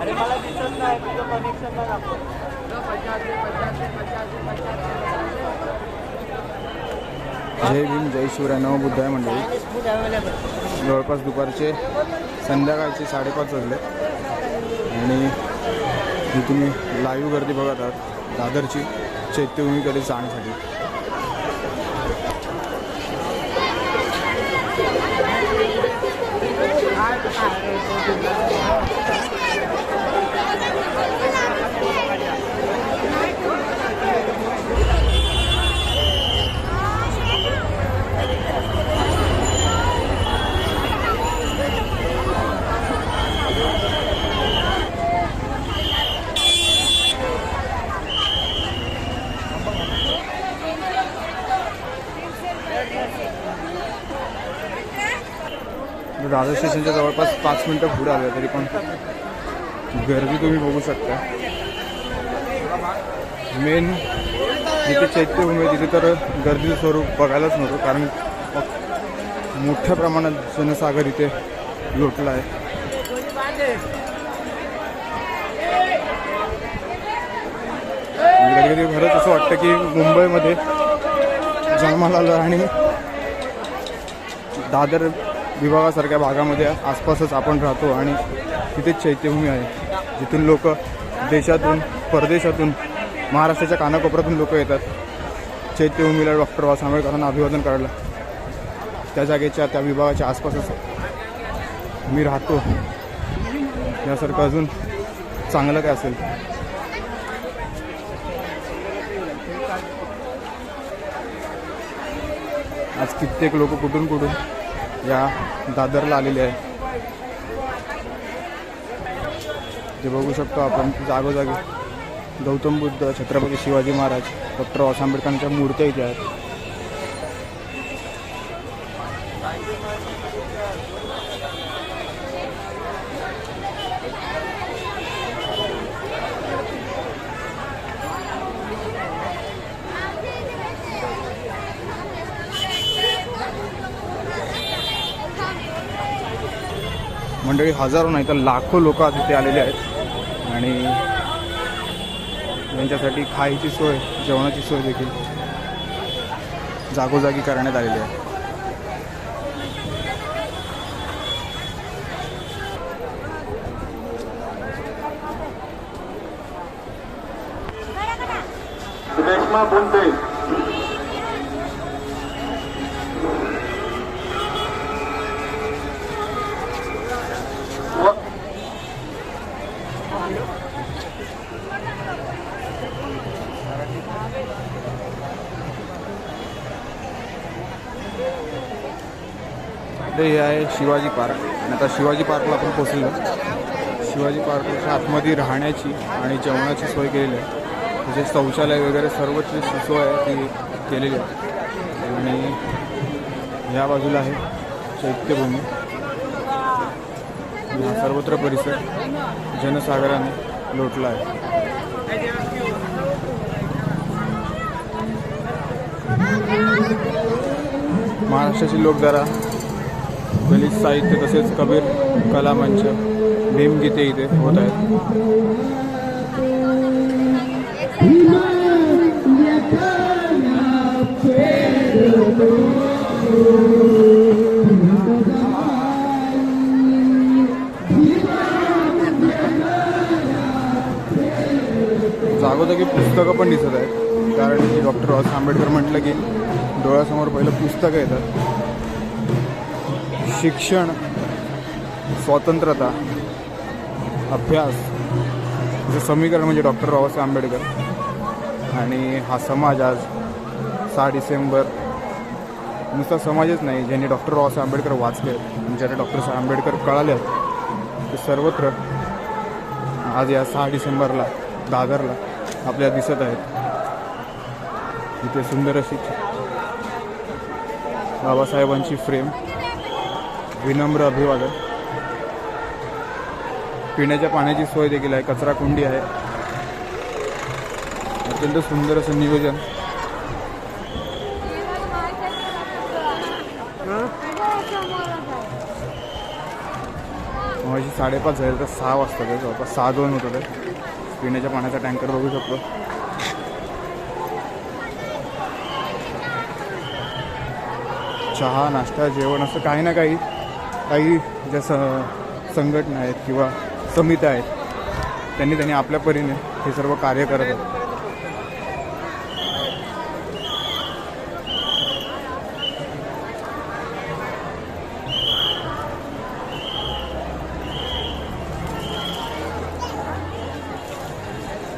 अरे मला दिसत नाही तुझं दाखव जय भीम जय शिवराय नवबुद्धाय मंडळी. जवळपास दुपारचे संध्याकाळचे साडेपाच वाजले. आणि ही तुम्ही लाईव्ह गर्दी बघत आहात. दादरची चैत्यभूमीकडे जाण्यासाठी. दादर स्टेशनच्या जवळपास पाच मिनटं पुढे आलं तरी पण गर्दी तुम्ही बघू शकता. मेन जिथे चैत्यभूमी आहे तिथे तर गर्दीचं स्वरूप बघायलाच नव्हतं कारण मोठ्या प्रमाणात जनसागर इथे लोटला आहे. म्हणजे कधी कधी खरंच असं वाटतं की मुंबईमध्ये जन्माला आलं आणि दादर विभागासारख्या भागामध्ये आसपासच आपण राहतो आणि तिथेच चैत्यभूमी आहे. जिथून लोक देशातून परदेशातून महाराष्ट्राच्या कानाकोपऱ्यातून लोक येतात. चैत्यभूमीला डॉक्टर बाबासाहेब आंबेडकरांना अभिवादन करायला. त्या जागेच्या त्या विभागाच्या आसपासच मी राहतो. यासारखं अजून चांगलं काय असेल? आज कित्येक लोक कुठून कुठून या दादरला आलेले आहे. जे बघू शकतो आपण जागोजागी गौतम बुद्ध छत्रपती शिवाजी महाराज डॉक्टर बाबासाहेब आंबेडकरांच्या मूर्त्या इथे आहेत. मंडळी हजारो नाही तर लाखो लोक आज इथे आलेले आहेत. आणि त्यांच्यासाठी खायची सोय जेवणाची सोय देखील जागोजागी करण्यात आलेली आहे. रेश्मा बोलते ते हे आहे शिवाजी पार्क. आणि आता शिवाजी पार्कला आपण पोचलो शिवाजी पार्कच्या आतमध्ये राहण्याची आणि जेवणाची सोय केलेली आहे. तसेच शौचालय वगैरे सर्वच सोय आहे ती केलेली आहे. आणि या बाजूला आहे चैत्यभूमी. हा सर्वत्र परिसर जनसागराने लोटला आहे. महाराष्ट्राची जरा दलित साहित्य तसेच कबीर कला मंच भीमगीते इथे होत आहेत. जागोजागी पुस्तकं पण दिसत आहेत. कारण की डॉक्टर आंबेडकर म्हटलं की डोळ्यासमोर पहिलं पुस्तकं येतात. शिक्षण स्वातंत्र्यता अभ्यास जे समीकरण म्हणजे डॉक्टर बाबासाहेब आंबेडकर आणि हा समाज आज सहा डिसेंबर. नुसता समाजच नाही ज्यांनी डॉक्टर बाबासाहेब आंबेडकर वाचले आहेत आणि ज्यांना डॉक्टर साहेब आंबेडकर कळाले आहेत ते सर्वत्र आज या सहा डिसेंबरला दादरला आपल्या दिसत आहेत. इथे सुंदर अशी बाबासाहेबांची फ्रेम. विनम्र अभिवादन. पिण्याच्या पाण्याची सोय देखील आहे. कचरा कुंडी आहे. अत्यंत सुंदर असं नियोजन. माझी साडेपाच झाले तर सहा वाजता ते जवळपास सहा दोन होतं ते पिण्याच्या पाण्याचा टँकर बघू शकतो. चहा नाश्ता जेवण असं काही ना काही काही ज्या स संघटना आहेत किंवा समित्या आहेत त्यांनी त्यांनी आपल्या परीने हे सर्व कार्य करत आहेत.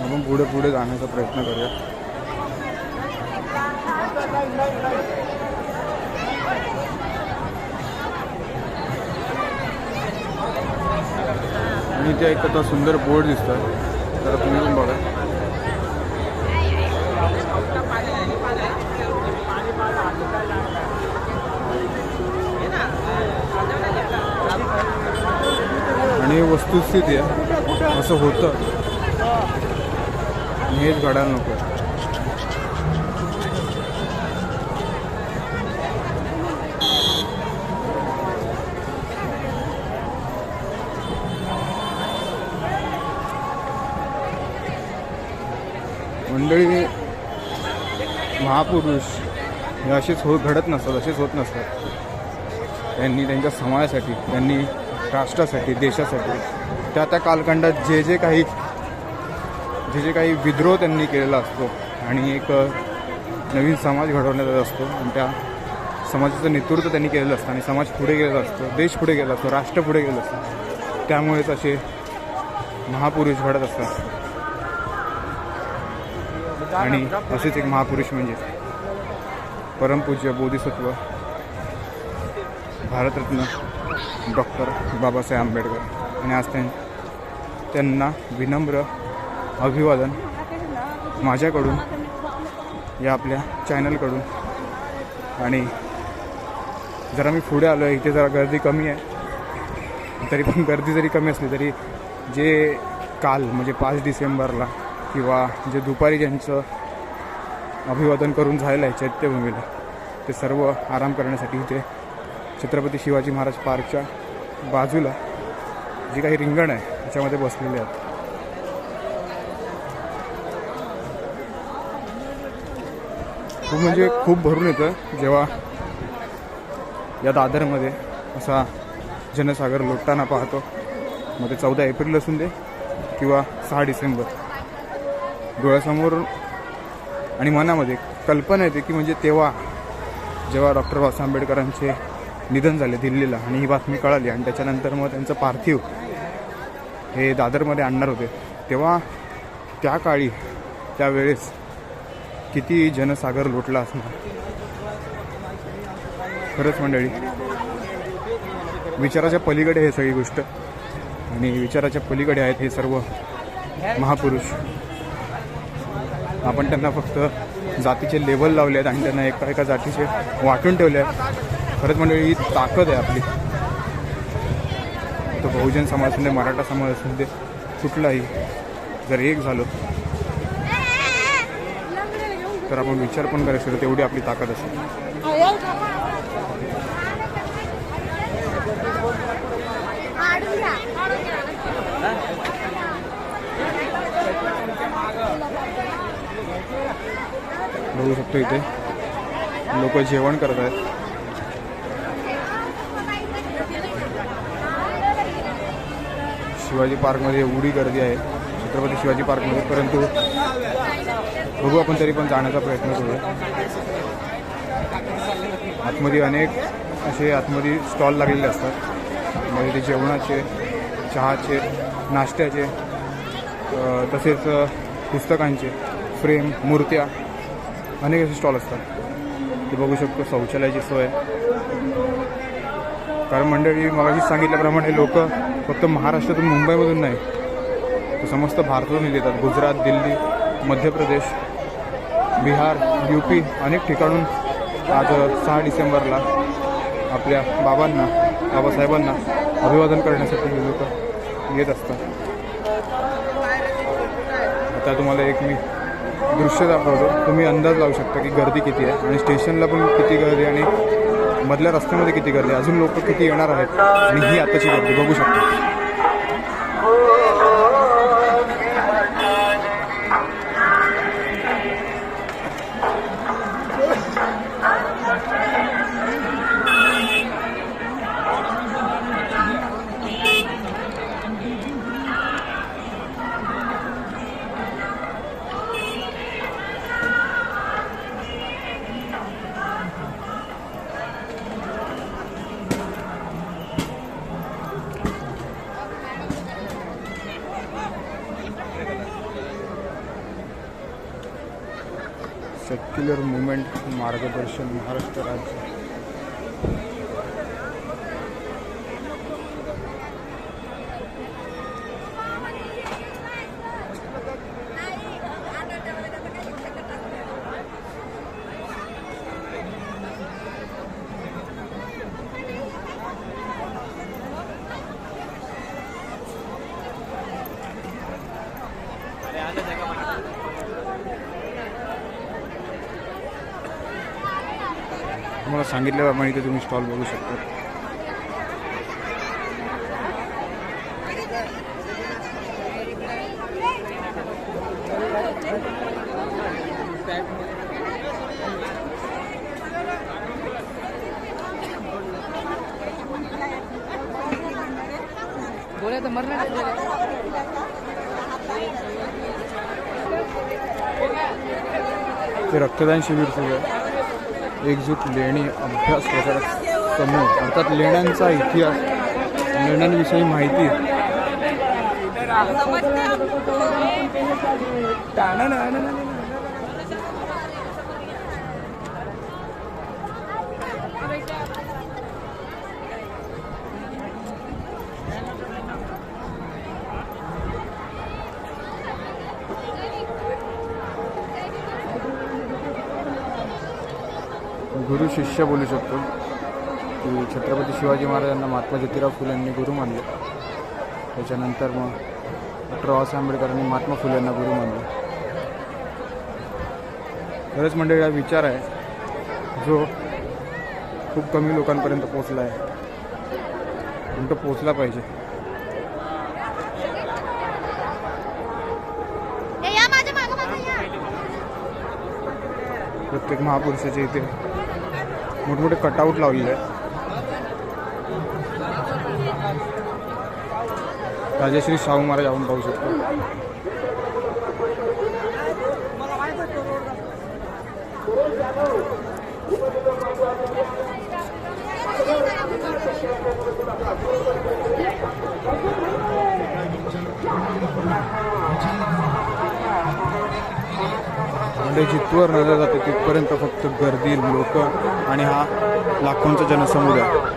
आपण पुढे पुढे जाण्याचा प्रयत्न करूया. आणि इथे एक आता सुंदर बोर्ड दिसतोय तर तुम्ही पण बघा. आणि वस्तुस्थिती आहे. असं होतं. हेच घडायला नको. मंडळी महापुरुष हे असेच हो घडत नसतात असेच होत नसतात. त्यांनी त्यांच्या समाजासाठी त्यांनी राष्ट्रासाठी देशासाठी त्या त्या कालखंडात जे जे काही जे जे काही विद्रोह त्यांनी केलेला असतो आणि एक नवीन समाज घडवण्यात असतो आणि त्या समाजाचं नेतृत्व त्यांनी केलेलं असतं आणि समाज पुढे गेलेला असतो देश पुढे गेला असतो राष्ट्र पुढे गेलं असतं. त्यामुळेच असे महापुरुष घडत असतात. आणि असेच एक महापुरुष म्हणजे परमपूज्य बोधिसत्व भारतरत्न डॉक्टर बाबासाहेब आंबेडकर. आणि आज त्यां त्यांना विनम्र अभिवादन माझ्याकडून या आपल्या चॅनलकडून. आणि जरा मी पुढे आलो आहे इथे जरा गर्दी कमी आहे. तरी पण गर्दी जरी कमी असली तरी जे काल म्हणजे पाच डिसेंबरला किंवा जे दुपारी ज्यांचं अभिवादन करून झालेलं आहे चैत्यभूमीला ते सर्व आराम करण्यासाठी इथे छत्रपती शिवाजी महाराज पार्कच्या बाजूला जी काही रिंगण आहे त्याच्यामध्ये बसलेले आहेत. खूप म्हणजे खूप भरून येतं जेव्हा या दादरमध्ये असा जनसागर लोटताना पाहतो. मग ते चौदा एप्रिल असून दे किंवा सहा डिसेंबर. डोळ्यासमोर आणि मनामध्ये कल्पना येते की म्हणजे तेव्हा जेव्हा डॉक्टर बाबासाहेब आंबेडकरांचे निधन झाले दिल्लीला आणि ही बातमी कळाली आणि त्याच्यानंतर मग त्यांचं पार्थिव हे दादरमध्ये आणणार होते तेव्हा त्या काळी त्यावेळेस किती जनसागर लोटला असणार? खरंच मंडळी विचाराच्या पलीकडे हे सगळी गोष्ट आणि विचाराच्या पलीकडे आहेत हे सर्व महापुरुष. आपण त्यांना फक्त जातीचे लेबल लावले आहेत आणि त्यांना एका एका जातीचे वाटून ठेवले आहेत. खरंच म्हणजे ही ताकद आहे आपली. तो बहुजन समाज असू दे मराठा समाज असू दे कुठलाही जर एक झालो तर आपण विचार पण करू शकतो तेवढी आपली ताकद असेल. बघू शकतो इथे. लोक जेवण करत आहेत शिवाजी पार्कमध्ये एवढी गर्दी आहे. छत्रपती शिवाजी पार्कमध्ये परंतु बघू आपण तरी पण जाण्याचा प्रयत्न करूया. आतमध्ये अनेक असे आतमध्ये स्टॉल लागलेले असतात. म्हणजे ते जेवणाचे चहाचे नाश्त्याचे तसेच पुस्तकांचे. फ्रेम मूर्त्या अनेक असे स्टॉल असतात. ते बघू शकतो शौचालयाची सोय. कारण मंडळी मगाशी सांगितल्याप्रमाणे लोक फक्त महाराष्ट्रातून मुंबईमधून नाही तर समस्त भारतातून येतात. गुजरात दिल्ली मध्य प्रदेश बिहार यू पी अनेक ठिकाणून आज सहा डिसेंबरला आपल्या बाबांना बाबासाहेबांना अभिवादन करण्यासाठी हे लोक येत असतात. आता तुम्हाला एक मी दृश्य दाखवतो. तुम्ही अंदाज लावू शकता की गर्दी किती आहे आणि स्टेशनला पण किती गर्दी आणि मधल्या रस्त्यामध्ये किती गर्दी आहे. अजून लोक किती येणार आहेत आणि ही आताची गर्दी बघू शकता. सेक्युलर मुवमेंट मार्गदर्शन महाराष्ट्र राज्य तुम्हाला सांगितल्याप्रमाणे इथे तुम्ही स्टॉल बघू शकता. तो रक्तदान शिबिर सुरू आहे. एकजूट लेणी अभ्यास प्रकार समूह. अर्थात लेण्यांचा इतिहास लेण्यांविषयी माहिती. गुरु शिष्य बोलू शकतो. की छत्रपती शिवाजी महाराजांना महात्मा ज्योतिराव फुले यांनी गुरु मानले. त्याच्यानंतर मग डॉक्टर बाबासाहेब आंबेडकरांनी महात्मा फुले यांना गुरु मानले. खरंच मंडळी हा विचार आहे जो खूप कमी लोकांपर्यंत पोचला आहे. पण तो पोचला पाहिजे. प्रत्येक महापुरुषाच्या इथे मोठमोठे कटआउट लावलेले आहे राजश्री शाहू महाराज आपण पाहू शकतो. म्हणजे जिथवर नजर जाते तिथपर्यंत फक्त गर्दी लोक आणि हा लाखोंचा जनसमुदाय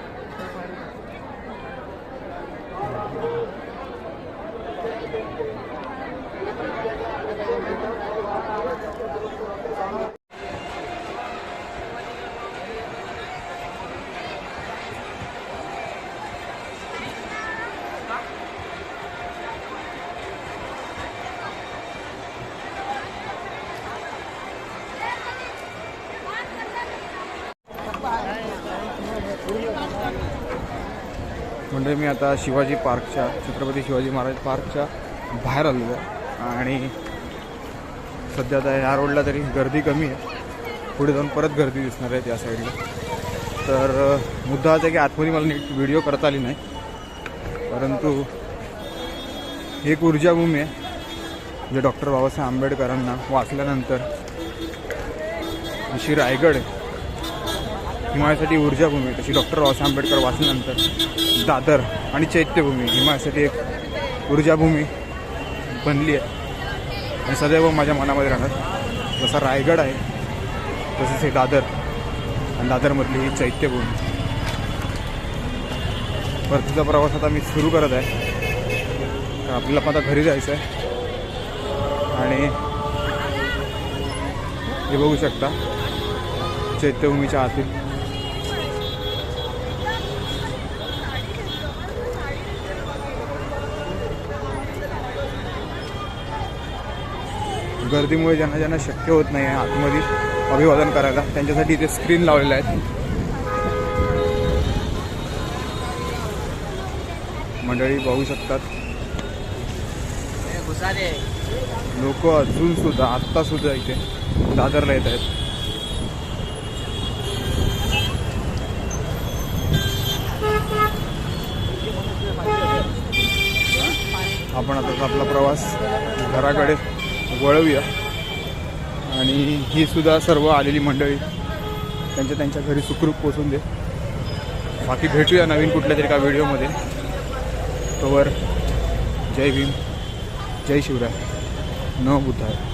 म्हणजे मी आता शिवाजी पार्कच्या छत्रपती शिवाजी महाराज पार्कच्या बाहेर आलेलो आहे. आणि सध्या आता ह्या रोडला तरी गर्दी कमी आहे. पुढे जाऊन परत गर्दी दिसणार आहे त्या साईडला तर मुद्दा असा आहे की आतमध्ये मला नीट व्हिडिओ करता आली नाही. परंतु एक ऊर्जाभूमी आहे जे डॉक्टर बाबासाहेब आंबेडकरांना वाचल्यानंतर अशी रायगड हिमाळ्यासाठी ऊर्जाभूमी तशी डॉक्टर बाबासाहेब आंबेडकर वाचल्यानंतर दादर आणि चैत्यभूमी हिमाळ्यासाठी एक ऊर्जाभूमी बनली आहे. आणि सदैव माझ्या मनामध्ये राहणार. जसा रायगड आहे तसंच हे दादर. आणि दादरमधली ही चैत्यभूमी. परतीचा प्रवास आता मी सुरू करत आहे. आपल्याला पण आता घरी जायचं आहे. आणि हे बघू शकता चैत्यभूमीच्या आतील गर्दीमुळे ज्यांना ज्यांना शक्य होत नाही आहे आतमध्ये अभिवादन करायला त्यांच्यासाठी इथे स्क्रीन लावलेला आहेत. मंडळी पाहू शकतात. लोक अजून सुद्धा आत्ता सुद्धा इथे दादरला येत आहेत. आपण आता आपला प्रवास घराकडे वळवूया. आणि ही सुद्धा सर्व आलेली मंडळी त्यांच्या त्यांच्या घरी सुखरूप पोचून दे. बाकी भेटूया नवीन कुठल्या तरी का व्हिडिओमध्ये. तोवर जय भीम जय शिवराय. न बुद्धाय